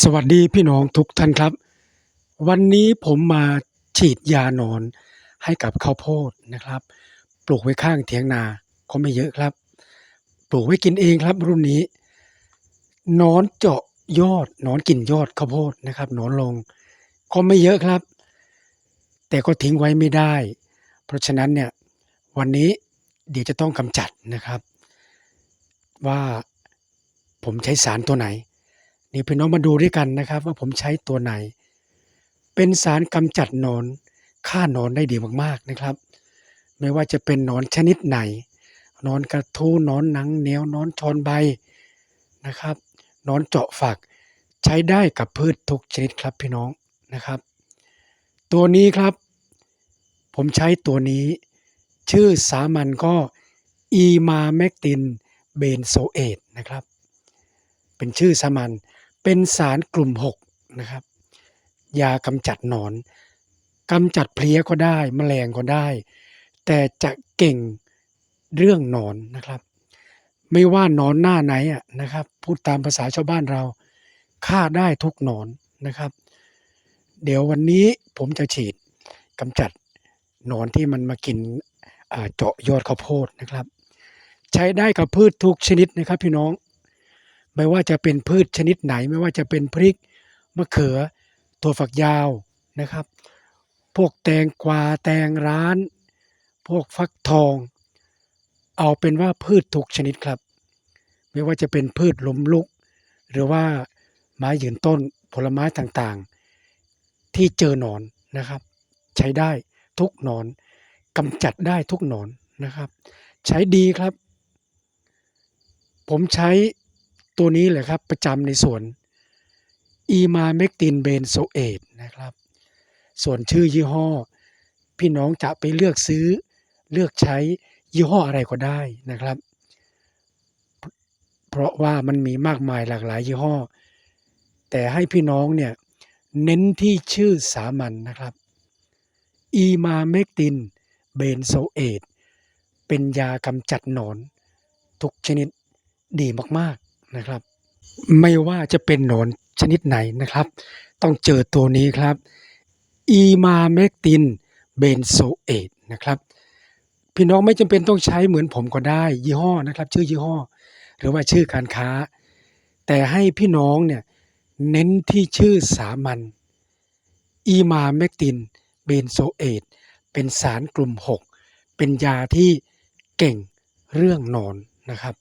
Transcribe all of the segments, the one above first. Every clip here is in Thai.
สวัสดีพี่น้องทุกท่านครับ วันนี้ผมมาฉีดยานอนให้กับข้าวโพดนะครับ ปลูกไว้ข้างเถียงนาก็ไม่เยอะครับ ปลูกไว้กินเองครับรุ่นนี้นอนเจาะยอดนอนกินยอดข้าวโพดนะครับนอนลงก็ไม่เยอะครับ แต่ก็ทิ้งไว้ไม่ได้ เพราะฉะนั้นเนี่ยวันนี้เดี๋ยวจะต้องกำจัดนะครับ ว่าผมใช้สารตัวไหน นี่พี่น้องมาดูด้วยกันนะครับ ว่าผมใช้ตัวไหน เป็นสารกำจัดหนอนฆ่าหนอนได้ดีมากๆนะครับ ไม่ว่าจะเป็นหนอนชนิดไหนหนอนกระทู้หนอนหนังเหนียวหนอนชอนใบนะครับหนอนเจาะฝัก ใช้ได้กับพืชทุกชนิดครับพี่น้องนะครับ ตัวนี้ครับผมใช้ตัวนี้ชื่อสามัญก็อีมาแมกตินเบนโซเอตนะครับ เป็นชื่อสามัญ เป็นสารกลุ่ม 6 นะครับ ยากำจัดหนอนกำจัดเพลี้ยก็ได้แมลงก็ได้ แต่จะเก่งเรื่องหนอนนะครับ ไม่ว่านอนหน้าไหนอะนะครับ พูดตามภาษาชาวบ้านเราฆ่าได้ทุกหนอนนะครับ เดี๋ยววันนี้ผมจะฉีดกำจัดหนอนที่มันมากินเจาะยอดข้าวโพดนะครับ ใช้ได้กับพืชทุกชนิดนะครับพี่น้อง ไม่ว่าจะเป็นพืชชนิดไหน ไม่ว่าจะเป็นพริกมะเขือถั่วฝักยาวนะครับ พวกแตงกวาแตงร้าน พวกฟักทอง เอาเป็นว่าพืชทุกชนิดครับ ไม่ว่าจะเป็นพืชล้มลุก หรือว่าไม้ยืนต้นผลไม้ต่างๆ ที่เจอหนอนนะครับ ใช้ได้ทุกหนอนกำจัดได้ทุกหนอนนะครับ ใช้ดีครับ ผมใช้ ตัวนี้แหละครับประจำในส่วนอีมาเมกตินเบนโซเอตนะครับ ส่วนชื่อยี่ห้อ พี่น้องจะไปเลือกซื้อเลือกใช้ยี่ห้ออะไรก็ได้นะครับ เพราะว่ามันมีมากมายหลากหลายยี่ห้อ แต่ให้พี่น้องเนี่ยเน้นที่ชื่อสามัญนนะครับอีมาเมกตินเบนโซเอตเป็นยากำจัดหนอน ทุกชนิดดีมาก นะครับ ไม่ว่าจะเป็นหนอนชนิดไหนนะครับ ต้องเจอตัวนี้ครับอีมาเมกตินเบนโซเอตนะครับ พี่น้องไม่จำเป็นต้องใช้เหมือนผมก็ได้ ยี่ห้อนะครับ ชื่อยี่ห้อ หรือว่าชื่อการค้า แต่ให้พี่น้องเนี่ยเน้นที่ชื่อสามัญอีมาเมกตินเบนโซเอตเป็นสารกลุ่ม 6 เป็นยาที่เก่งเรื่องนอนนะครับ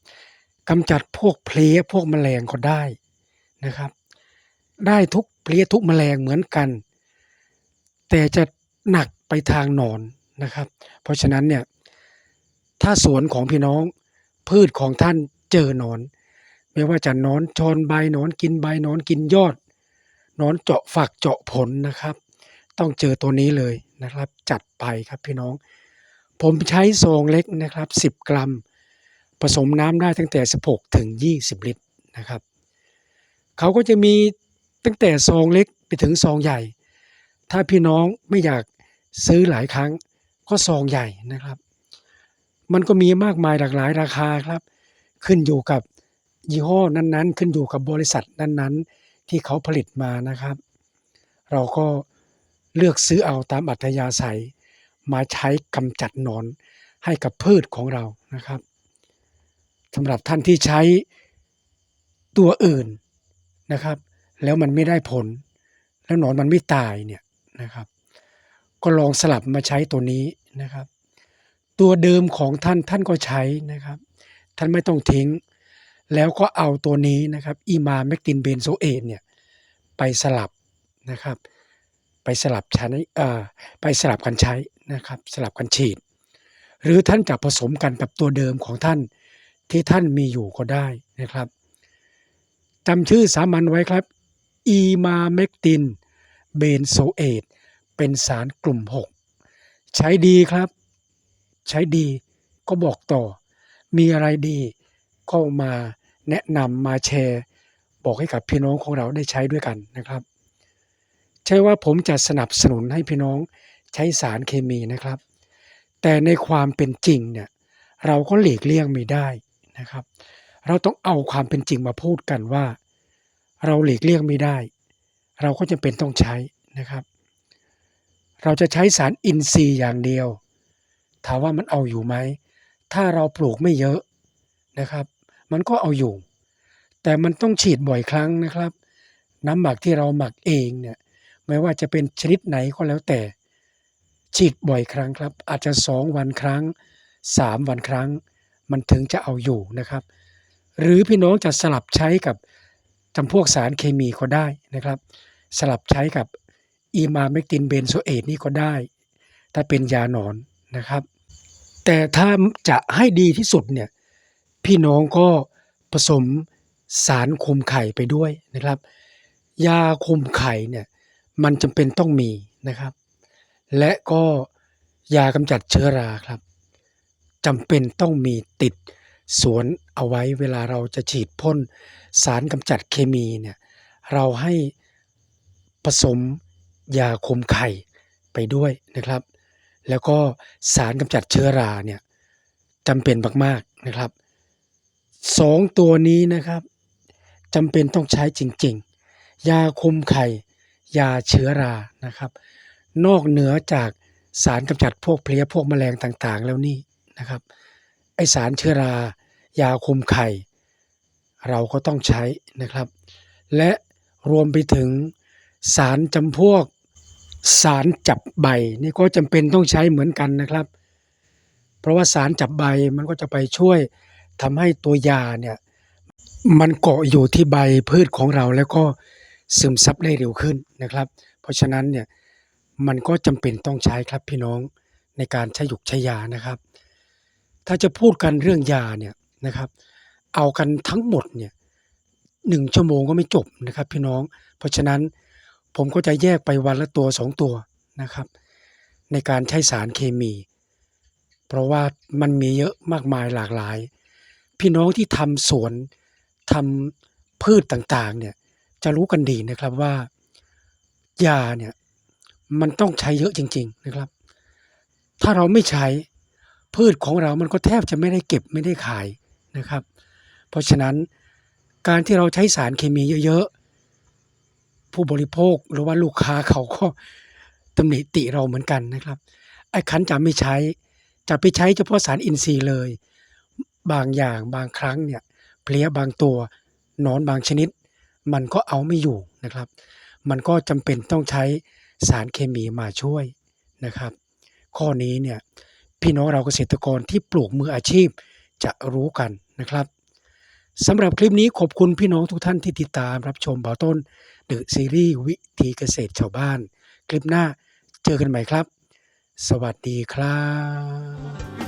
กำจัดพวกเพลี้ยพวกแมลงก็ได้นะครับ ได้ทุกเพลี้ยทุกแมลงเหมือนกัน แต่จะหนักไปทางหนอนนะครับ เพราะฉะนั้นเนี่ยถ้าสวนของพี่น้องพืชของท่านเจอหนอน ไม่ว่าจะนอนชอนใบนอนกินใบนอนกินยอดนอนเจาะฝักเจาะผลนะครับ ต้องเจอตัวนี้เลยนะครับ จัดไปครับพี่น้อง ผมใช้ซองเล็กนะครับ 10 กรัม ผสมน้ำได้ตั้งแต่ 16 ถึง 20 ลิตรนะครับเขาก็จะมีตั้งแต่ซองเล็กไปถึงซองใหญ่ ถ้าพี่น้องไม่อยากซื้อหลายครั้งก็ซองใหญ่นะครับ มันก็มีมากมายหลากหลายราคาครับ ขึ้นอยู่กับยี่ห้อนั้นๆ ขึ้นอยู่กับบริษัทนั้นๆ ที่เขาผลิตมานะครับ เราก็เลือกซื้อเอาตามอัธยาศัย มาใช้กำจัดหนอนให้กับพืชของเรานะครับ สำหรับท่านที่ใช้ตัวอื่นนะครับ แล้วมันไม่ได้ผล แล้วหนอนมันไม่ตายเนี่ยนะครับ ก็ลองสลับมาใช้ตัวนี้นะครับ ตัวเดิมของท่านท่านก็ใช้นะครับ ท่านไม่ต้องทิ้ง แล้วก็เอาตัวนี้นะครับอีมาแมกตินเบนโซเอตเนี่ยไปสลับนะครับ ไปสลับใช้ไปสลับกันใช้นะครับ สลับกันฉีด หรือท่านจะผสมกันกับตัวเดิมของท่าน ที่ท่านมีอยู่ก็ได้นะครับจำชื่อสามัญไว้ครับอีมาเมกตินเบนโซเอตเป็นสารกลุ่ม 6 ใช้ดีครับ ใช้ดีก็บอกต่อ มีอะไรดีก็มาแนะนำมาแชร์ บอกให้กับพี่น้องของเราได้ใช้ด้วยกันนะครับ ใช่ว่าผมจะสนับสนุนให้พี่น้องใช้สารเคมีนะครับ แต่ในความเป็นจริงเนี่ยเราก็หลีกเลี่ยงไม่ได้ นะครับ เราต้องเอาความเป็นจริงมาพูดกันว่า เราหลีกเลี่ยงไม่ได้ เราก็จำเป็นต้องใช้นะครับ เราจะใช้สารอินทรีย์อย่างเดียว ถามว่ามันเอาอยู่ไหม ถ้าเราปลูกไม่เยอะนะครับ มันก็เอาอยู่ แต่มันต้องฉีดบ่อยครั้งนะครับ น้ำหมักที่เราหมักเองเนี่ยไม่ว่าจะเป็นชนิดไหนก็แล้วแต่ ฉีดบ่อยครั้งครับ อาจจะ 2 วันครั้ง 3 วันครั้ง มันถึงจะเอาอยู่นะครับ หรือพี่น้องจะสลับใช้กับจำพวกสารเคมีก็ได้นะครับ สลับใช้กับอีมาเมกตินเบนโซเอตนี่ก็ได้ ถ้าเป็นยาหนอนนะครับ แต่ถ้าจะให้ดีที่สุดเนี่ยพี่น้องก็ผสมสารคุมไข่ไปด้วยนะครับ ยาคุมไข่เนี่ยมันจำเป็นต้องมีนะครับ และก็ยากำจัดเชื้อราครับ จำเป็นต้องมีติดสวนเอาไว้เวลาเราจะฉีดพ่นสารกำจัดเคมีเนี่ยเราให้ผสมยาคุมไข่ไปด้วยนะครับ แล้วก็สารกำจัดเชื้อราเนี่ยจำเป็นมากๆนะครับสองตัวนี้นะครับจำเป็นต้องใช้จริง ๆ ยาคุมไข่ ยาเชื้อรานะครับ นอกเหนือจากสารกำจัดพวกเพลี้ยพวกแมลงต่างๆ แล้วนี่ นะครับไอสารเชื้อรายาคุมไข่ เราก็ต้องใช้นะครับ และรวมไปถึงสารจำพวกสารจับใบนี่ก็จำเป็นต้องใช้เหมือนกันนะครับ เพราะว่าสารจับใบมันก็จะไปช่วยทำให้ตัวยาเนี่ยมันเกาะอยู่ที่ใบพืชของเราแล้วก็ซึมซับได้เร็วขึ้นนะครับ เพราะฉะนั้นเนี่ยมันก็จำเป็นต้องใช้ครับพี่น้องในการใช้หยุกใช้ยานะครับ ถ้าจะพูดกันเรื่องยาเนี่ยนะครับ เอากันทั้งหมดเนี่ยหนึ่งชั่วโมงก็ไม่จบนะครับ พี่น้อง เพราะฉะนั้นผมก็จะแยกไปวันละตัวสองตัวนะครับ ในการใช้สารเคมี เพราะว่ามันมีเยอะมากมายหลากหลาย พี่น้องที่ทำสวนทำพืชต่างๆเนี่ยจะรู้กันดีนะครับว่ายาเนี่ยมันต้องใช้เยอะจริง ๆนะครับ ถ้าเราไม่ใช้ พืชของเรามันก็แทบจะไม่ได้เก็บไม่ได้ขายนะครับ เพราะฉะนั้นการที่เราใช้สารเคมีเยอะๆ ผู้บริโภคหรือว่าลูกค้าเขาก็ตำหนิติเราเหมือนกันนะครับ ไอ้คันจะไม่ใช้จะไปใช้เฉพาะสารอินทรีย์เลย บางอย่างบางครั้งเนี่ยเพลี้ยบางตัวนอนบางชนิด มันก็เอาไม่อยู่นะครับ มันก็จำเป็นต้องใช้สารเคมีมาช่วยนะครับ ข้อนี้เนี่ย พี่น้องเราเกษตรกรที่ปลูกมืออาชีพจะรู้กันนะครับสำหรับคลิปนี้ขอบคุณพี่น้องทุกท่านที่ติดตามรับชมเบาต้นเดอะซีรีส์วิธีเกษตรชาวบ้าน คลิปหน้าเจอกันใหม่ครับ สวัสดีครับ